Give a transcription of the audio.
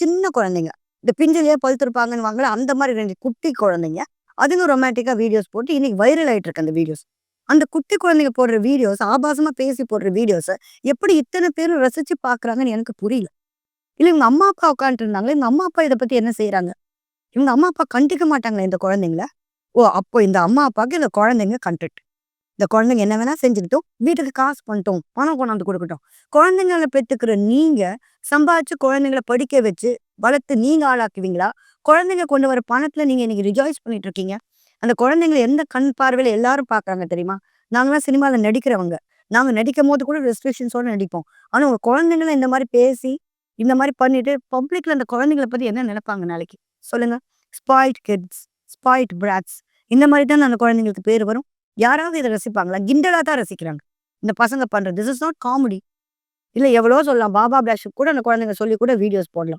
சின்ன குழந்தைங்க. இந்த பிஞ்சிலேயே பழுத்திருப்பாங்கன்னுவாங்கல்ல, அந்த மாதிரி ரெண்டு குட்டி குழந்தைங்க. அதுங்க ரொமான்டிக்காக வீடியோஸ் போட்டு இன்னைக்கு வைரல் ஆகிட்டு இருக்கு அந்த வீடியோஸ். அந்த குட்டி குழந்தைங்க போடுற வீடியோஸ், ஆபாசமாக பேசி போடுற வீடியோஸை எப்படி இத்தனை பேரும் ரசித்து பார்க்குறாங்கன்னு எனக்கு புரியல. இல்லை இவங்க அம்மா, அப்பா உட்காந்துட்டு இருந்தாங்களே, இவங்க அம்மா, அப்பா இதை பற்றி என்ன செய்கிறாங்க இவங்க அம்மா, அப்பா கண்டுக்க மாட்டாங்களே இந்த குழந்தைங்கள? ஓ! அப்போ இந்த அம்மா, அப்பாவுக்கு இந்த குழந்தைங்க கண்டுட்டு இந்த குழந்தைங்க என்ன வேணா செஞ்சுக்கிட்டோம் வீட்டுக்கு காசு பண்ணிட்டோம் பணம் கொண்டாந்து கொடுக்கட்டோம் குழந்தைங்கள பெற்றுக்கிற நீங்க, சம்பாதிச்சு குழந்தைங்கள படிக்க வச்சு, வளர்த்து நீங்க ஆளாக்குவீங்களா? குழந்தைங்க கொண்டு வர பணத்துல நீங்க இன்னைக்கு ரிஜாய்ஸ் பண்ணிட்டு இருக்கீங்க. அந்த குழந்தைங்கள எந்த கண் பார்வையில எல்லாரும் பார்க்குறாங்க தெரியுமா? நாங்களாம் சினிமாவில் நடிக்கிறவங்க. நாங்க நடிக்கும்போது கூட ரெஸ்ட்ரிக்ஷன்ஸோட நடிப்போம். ஆனா உங்க குழந்தைங்கள இந்த மாதிரி பேசி, இந்த மாதிரி பண்ணிட்டு, பப்ளிக்ல அந்த குழந்தைங்கள பத்தி என்ன நினைப்பாங்க நாளைக்கு? சொல்லுங்க. ஸ்பாய்ட் கிட்ஸ், ஸ்பாய்ட் பிராட்ஸ் இந்த மாதிரி தானே அந்த குழந்தைங்களுக்கு பேர் வரும். யாராவது இதை ரசிப்பாங்களா? கிண்டலா தான் ரசிக்கிறாங்க. இந்த பசங்க பண்ணுறது திஸ் இஸ் நாட் காமெடி. இல்ல எவ்வளோ சொல்லலாம். பாபா பிளாஷுக்கு கூட அந்த குழந்தைங்க சொல்லி கூட வீடியோஸ் போடலாம்.